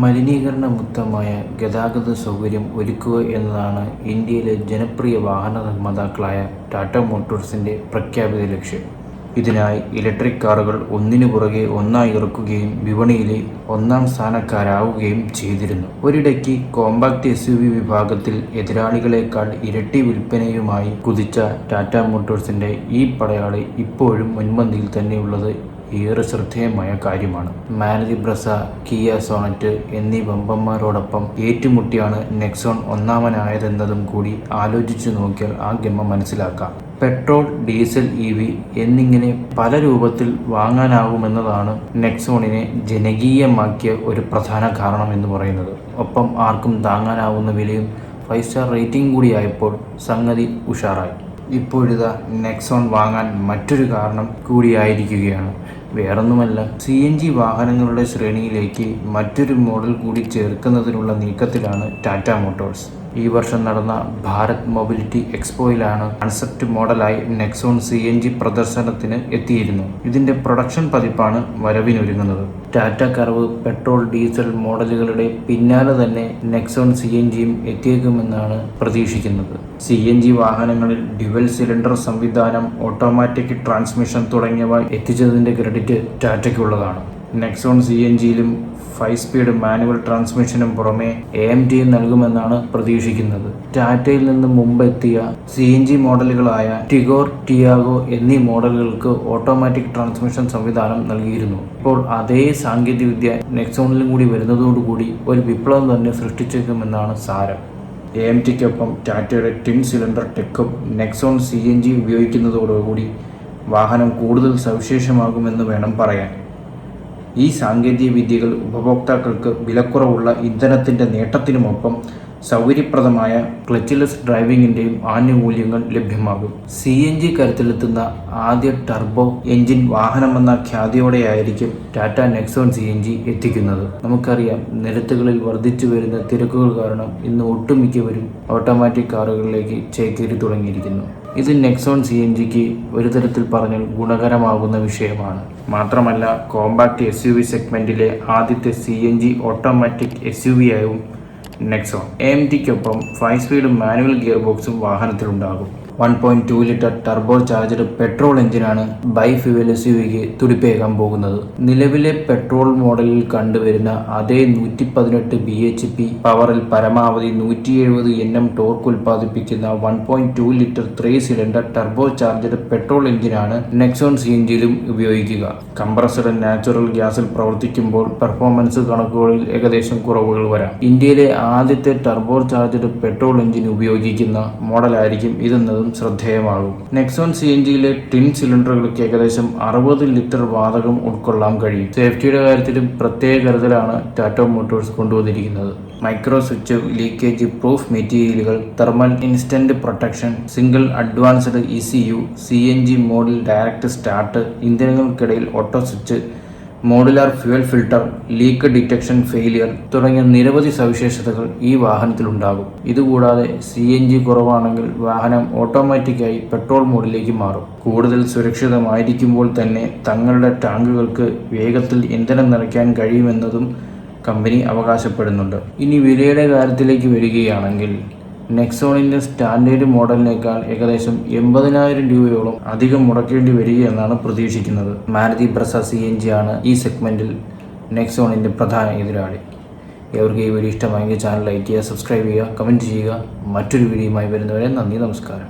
മലിനീകരണമുക്തമായ ഗതാഗത സൗകര്യം ഒരുക്കുക എന്നതാണ് ഇന്ത്യയിലെ ജനപ്രിയ വാഹന നിർമ്മാതാക്കളായ ടാറ്റ മോട്ടോഴ്സിന്റെ പ്രഖ്യാപിത ലക്ഷ്യം. ഇതിനായി ഇലക്ട്രിക് കാറുകൾ ഒന്നിനു പുറകെ ഒന്നായി ഇറക്കുകയും വിപണിയിലെ ഒന്നാം സ്ഥാനക്കാരാവുകയും ചെയ്തിരുന്നു. ഒരിടയ്ക്ക് കോമ്പാക്ട് എസ് യു വി വിഭാഗത്തിൽ എതിരാളികളെക്കാൾ ഇരട്ടി വിൽപ്പനയുമായി കുതിച്ച ടാറ്റ മോട്ടോഴ്സിന്റെ ഈ പടയാളി ഇപ്പോഴും മുൻപന്തിയിൽ തന്നെയുള്ളത് ഏറെ ശ്രദ്ധേയമായ കാര്യമാണ്. മാനതി ബ്രസ കിയ സോണറ്റ് എന്നീ വമ്പന്മാരോടൊപ്പം ഏറ്റുമുട്ടിയാണ് നെക്സോൺ ഒന്നാമനായതെന്നതും കൂടി ആലോചിച്ചു നോക്കിയാൽ ആ ഗമ മനസ്സിലാക്കാം. പെട്രോൾ ഡീസൽ ഇ വി എന്നിങ്ങനെ പല രൂപത്തിൽ വാങ്ങാനാവുമെന്നതാണ് നെക്സോണിനെ ജനകീയമാക്കിയ ഒരു പ്രധാന കാരണം എന്ന് പറയുന്നത്. ഒപ്പം ആർക്കും താങ്ങാനാവുന്ന വിലയും ഫൈവ് സ്റ്റാർ റേറ്റിംഗ് കൂടിയായപ്പോൾ സംഗതി ഉഷാറായി. ഇപ്പോഴിതാ നെക്സോൺ വാങ്ങാൻ മറ്റൊരു കാരണം കൂടിയായിരിക്കുകയാണ് വേറൊന്നുമല്ല. സി എൻ ജി വാഹനങ്ങളുടെ ശ്രേണിയിലേക്ക് മറ്റൊരു മോഡൽ കൂടി ചേർക്കുന്നതിനുള്ള നീക്കത്തിലാണ് ടാറ്റ മോട്ടോഴ്സ്. ഈ വർഷം നടന്ന ഭാരത് മൊബിലിറ്റി എക്സ്പോയിലാണ് കൺസെപ്റ്റ് മോഡലായി നെക്സോൺ സി എൻ ജി പ്രദർശനത്തിന് എത്തിയിരുന്നു. ഇതിന്റെ പ്രൊഡക്ഷൻ പതിപ്പാണ് വരവിനൊരുങ്ങുന്നത്. ടാറ്റ കർവ് പെട്രോൾ ഡീസൽ മോഡലുകളുടെ പിന്നാലെ തന്നെ നെക്സോൺ സി എൻ ജിയും എത്തിയേക്കുമെന്നാണ് പ്രതീക്ഷിക്കുന്നത്. സി എൻ ജി വാഹനങ്ങളിൽ ഡ്യുവൽ സിലിണ്ടർ സംവിധാനം ഓട്ടോമാറ്റിക് ട്രാൻസ്മിഷൻ തുടങ്ങിയവ എത്തിച്ചതിന്റെ ക്രെഡിറ്റ് ടാറ്റയ്ക്കുള്ളതാണ് നെക്സോൺ സി എൻ ജിയിലും ഫൈവ് സ്പീഡ് മാനുവൽ ട്രാൻസ്മിഷനും പുറമെ എ എം ടിയും നൽകുമെന്നാണ് പ്രതീക്ഷിക്കുന്നത്. ടാറ്റയിൽ നിന്ന് മുമ്പ് എത്തിയ സി എൻ ജി മോഡലുകളായ ടിഗോർ ടിയാഗോ എന്നീ മോഡലുകൾക്ക് ഓട്ടോമാറ്റിക് ട്രാൻസ്മിഷൻ സംവിധാനം നൽകിയിരുന്നു. ഇപ്പോൾ അതേ സാങ്കേതികവിദ്യ നെക്സോണിലും കൂടി വരുന്നതോടുകൂടി ഒരു വിപ്ലവം തന്നെ സൃഷ്ടിച്ചേക്കുമെന്നാണ് സാരം. എ എം ടിക്കൊപ്പം ടാറ്റയുടെ ടിൻ സിലിണ്ടർ ടെക്കും നെക്സോൺ സി എൻ ജി ഉപയോഗിക്കുന്നതോടുകൂടി വാഹനം കൂടുതൽ സവിശേഷമാകുമെന്ന് വേണം പറയാൻ. ഈ സാങ്കേതിക വിദ്യകൾ ഉപഭോക്താക്കൾക്ക് വിലക്കുറവുള്ള ഇന്ധനത്തിന്റെ നേട്ടത്തിനുമൊപ്പം സൗകര്യപ്രദമായ ക്ലച്ച്ലെസ് ഡ്രൈവിംഗിന്റെയും ആനുകൂല്യങ്ങൾ ലഭ്യമാകും. സി എൻ ജി കരുത്തിലെത്തുന്ന ആദ്യ ടർബോ എഞ്ചിൻ വാഹനമെന്ന ഖ്യാതിയോടെയായിരിക്കും Tata Nexon C N G എത്തിക്കുന്നത്. നമുക്കറിയാം നിരത്തുകളിൽ വർദ്ധിച്ചു വരുന്ന തിരക്കുകൾ കാരണം ഇന്ന് ഒട്ടുമിക്കവരും ഓട്ടോമാറ്റിക് കാറുകളിലേക്ക് ചേക്കേറി തുടങ്ങിയിരിക്കുന്നു. ഇത് നെക്സോൺ സി എൻ ജിക്ക് ഒരു തരത്തിൽ പറഞ്ഞാൽ ഗുണകരമാകുന്ന വിഷയമാണ്. മാത്രമല്ല കോമ്പാക്ട് എസ് യു വി സെഗ്മെന്റിലെ ആദ്യത്തെ C N G automatic S U V ആയും നെക്സോൺ. എം ടിക്കൊപ്പം ഫൈവ് സ്പീഡ് മാനുവൽ ഗിയർ ബോക്സും വാഹനത്തിലുണ്ടാകും. One point two litre turbo charged petrol എഞ്ചിനാണ് ബൈ ഫ്യൂവൽ എസ് യു വിക്ക് തുടിപ്പേകാൻ പോകുന്നത്. നിലവിലെ പെട്രോൾ മോഡലിൽ കണ്ടുവരുന്ന അതേ നൂറ്റി പതിനെട്ട് ബി എച്ച് പി പവറിൽ പരമാവധി നൂറ്റി എഴുപത് എൻ എം ടോർക്ക് ഉൽപ്പാദിപ്പിക്കുന്ന one point two litre three cylinder turbo charged petrol എഞ്ചിനാണ് നെക്സോൺ സി എഞ്ചിലും ഉപയോഗിക്കുക. കംപ്രസർ നാച്ചുറൽ ഗ്യാസിൽ പ്രവർത്തിക്കുമ്പോൾ പെർഫോമൻസ് കണക്കുകളിൽ ഏകദേശം കുറവുകൾ വരാം. ഇന്ത്യയിലെ ആദ്യത്തെ ടർബോ ചാർജഡ് പെട്രോൾ എഞ്ചിൻ ഉപയോഗിക്കുന്ന മോഡലായിരിക്കും ഇതെന്നതും ശ്രദ്ധേയമാകും. നെക്സോൺ സി എൻ ജിയിലെ ടിൻ സിലിണ്ടറുകൾക്ക് ഏകദേശം അറുപത് ലിറ്റർ വാതകം ഉൾക്കൊള്ളാൻ കഴിയും. സേഫ്റ്റിയുടെ കാര്യത്തിലും പ്രത്യേക കരുതലാണ് ടാറ്റ മോട്ടോഴ്സ് കൊണ്ടുവന്നിരിക്കുന്നത്. മൈക്രോ സ്വിച്ച് ലീക്കേജ് പ്രൂഫ് മെറ്റീരിയലുകൾ thermal instant protection single advanced E C U C N G മോഡിൽ direct start ഇന്ധനങ്ങൾക്കിടയിൽ auto switch modular fuel filter leak detection failure തുടങ്ങിയ നിരവധി സവിശേഷതകൾ ഈ വാഹനത്തിലുണ്ടാകും. ഇതുകൂടാതെ സി എൻ ജി കുറവാണെങ്കിൽ വാഹനം ഓട്ടോമാറ്റിക്കായി പെട്രോൾ മോഡിലേക്ക് മാറും. കൂടുതൽ സുരക്ഷിതമായിരിക്കുമ്പോൾ തന്നെ തങ്ങളുടെ ടാങ്കുകൾക്ക് വേഗത്തിൽ ഇന്ധനം നിറയ്ക്കാൻ കഴിയുമെന്നതും കമ്പനി അവകാശപ്പെടുന്നുണ്ട്. ഇനി വിലയുടെ കാര്യത്തിലേക്ക് വരികയാണെങ്കിൽ നെക്സോണിന്റെ സ്റ്റാൻഡേർഡ് മോഡലിനേക്കാൾ ഏകദേശം എൺപതിനായിരം രൂപയോളം അധികം മുടക്കേണ്ടി വരികയെന്നാണ് പ്രതീക്ഷിക്കുന്നത്. Maruti Brezza C N G ആണ് ഈ സെഗ്മെന്റിൽ നെക്സോണിന്റെ പ്രധാന എതിരാളി. എവർക്ക് ഈ വീഡിയോ ഇഷ്ടമായെങ്കിൽ ചാനൽ ലൈക്ക് ചെയ്യുക സബ്സ്ക്രൈബ് ചെയ്യുക കമന്റ് ചെയ്യുക. മറ്റൊരു വീഡിയോയുമായി വരുന്നവരെ നന്ദി നമസ്കാരം.